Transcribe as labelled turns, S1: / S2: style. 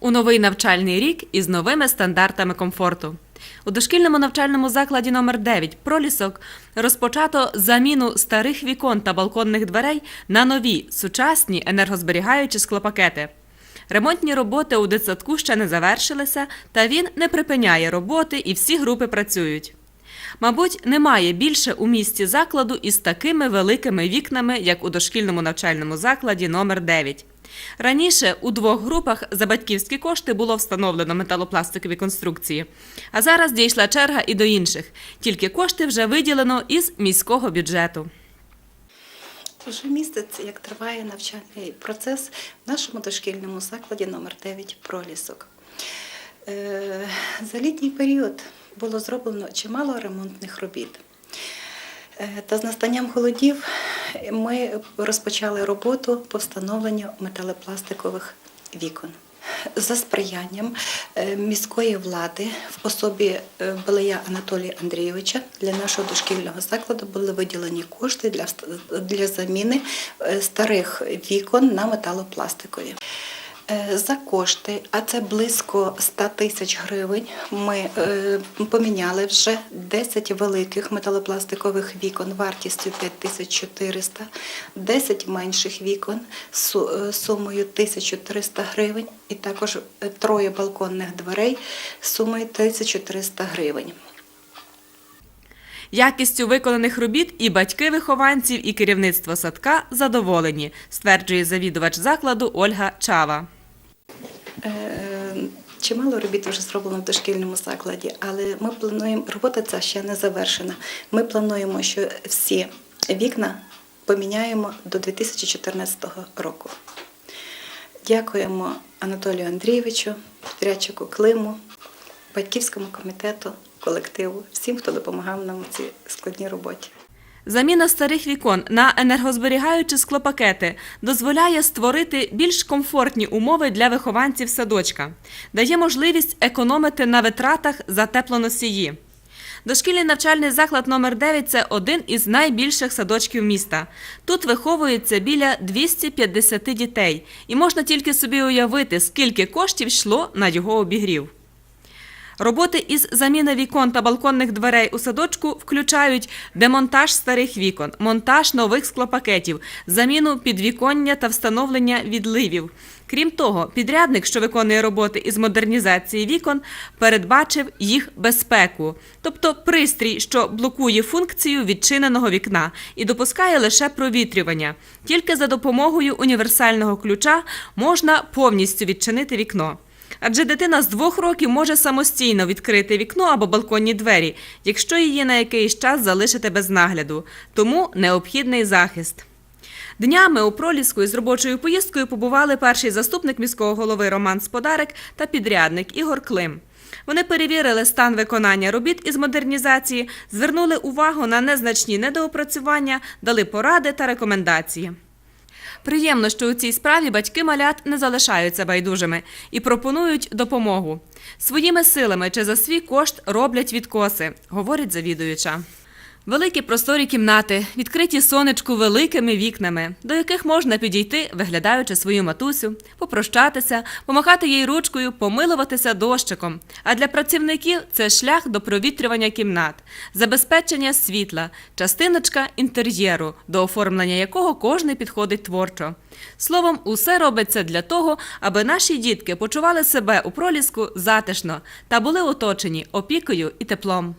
S1: У новий навчальний рік із новими стандартами комфорту. У дошкільному навчальному закладі номер 9 Пролісок розпочато заміну старих вікон та балконних дверей на нові сучасні енергозберігаючі склопакети. Ремонтні роботи у дитсадку ще не завершилися, та він не припиняє роботи і всі групи працюють. Мабуть, немає більше у місті закладу із такими великими вікнами, як у дошкільному навчальному закладі номер 9. Раніше у двох групах за батьківські кошти було встановлено металопластикові конструкції, а зараз дійшла черга і до інших. Тільки кошти вже виділено із міського бюджету.
S2: Вже місяць, як триває навчальний процес в нашому дошкільному закладі номер 9 пролісок. Е, За літній період було зроблено чимало ремонтних робіт. Е, Та з настанням холодів ми розпочали роботу по встановленню металопластикових вікон. За сприянням е, міської влади в особі е, Балея Анатолія Андрійовича для нашого дошкільного закладу були виділені кошти для, для заміни е, старих вікон на металопластикові. Е, За кошти, а це близько 100 тисяч гривень, ми е, поміняли вже 10 великих металопластикових вікон вартістю 5400, 10 менших вікон е, сумою 1300 гривень і також троє балконних дверей сумою 1300 гривень.
S1: Якістю виконаних робіт і батьки вихованців, і керівництво садка задоволені, стверджує завідувач закладу Ольга Чава.
S2: Е, Чимало робіт вже зроблено в дошкільному закладі, але ми плануємо, робота ця ще не завершена. Ми плануємо, що всі вікна поміняємо до 2014 року. Дякуємо Анатолію Андрійовичу, підрядчику Климу, батьківському комітету, колективу, всім, хто допомагав нам у цій складній роботі.
S1: Заміна старих вікон на енергозберігаючі склопакети дозволяє створити більш комфортні умови для вихованців садочка, дає можливість економити на витратах за теплоносії. Дошкільний навчальний заклад номер 9 це один із найбільших садочків міста. Тут виховується біля 250 дітей, і можна тільки собі уявити, скільки коштів йшло на його обігрів. Роботи із заміни вікон та балконних дверей у садочку включають демонтаж старих вікон, монтаж нових склопакетів, заміну підвіконня та встановлення відливів. Крім того, підрядник, що виконує роботи із модернізації вікон, передбачив їх безпеку, тобто пристрій, що блокує функцію відчиненого вікна і допускає лише провітрювання. Тільки за допомогою універсального ключа можна повністю відчинити вікно. Адже дитина з двох років може самостійно відкрити вікно або балконні двері, якщо її на якийсь час залишити без нагляду. Тому необхідний захист. Днями у Проліску із робочою поїздкою побували перший заступник міського голови Роман Сподарик та підрядник Ігор Клим. Вони перевірили стан виконання робіт із модернізації, звернули увагу на незначні недоопрацювання, дали поради та рекомендації. Приємно, що у цій справі батьки малят не залишаються байдужими і пропонують допомогу. Своїми силами чи за свій кошт роблять відкоси, говорить завідуюча. Великі просторі кімнати, відкриті сонечку великими вікнами, до яких можна підійти, виглядаючи свою матусю, попрощатися, помахати їй ручкою, помилуватися дощиком. А для працівників це шлях до провітрювання кімнат, забезпечення світла, частиночка інтер'єру, до оформлення якого кожний підходить творчо. Словом, усе робиться для того, аби наші дітки почували себе у проліску затишно та були оточені опікою і теплом.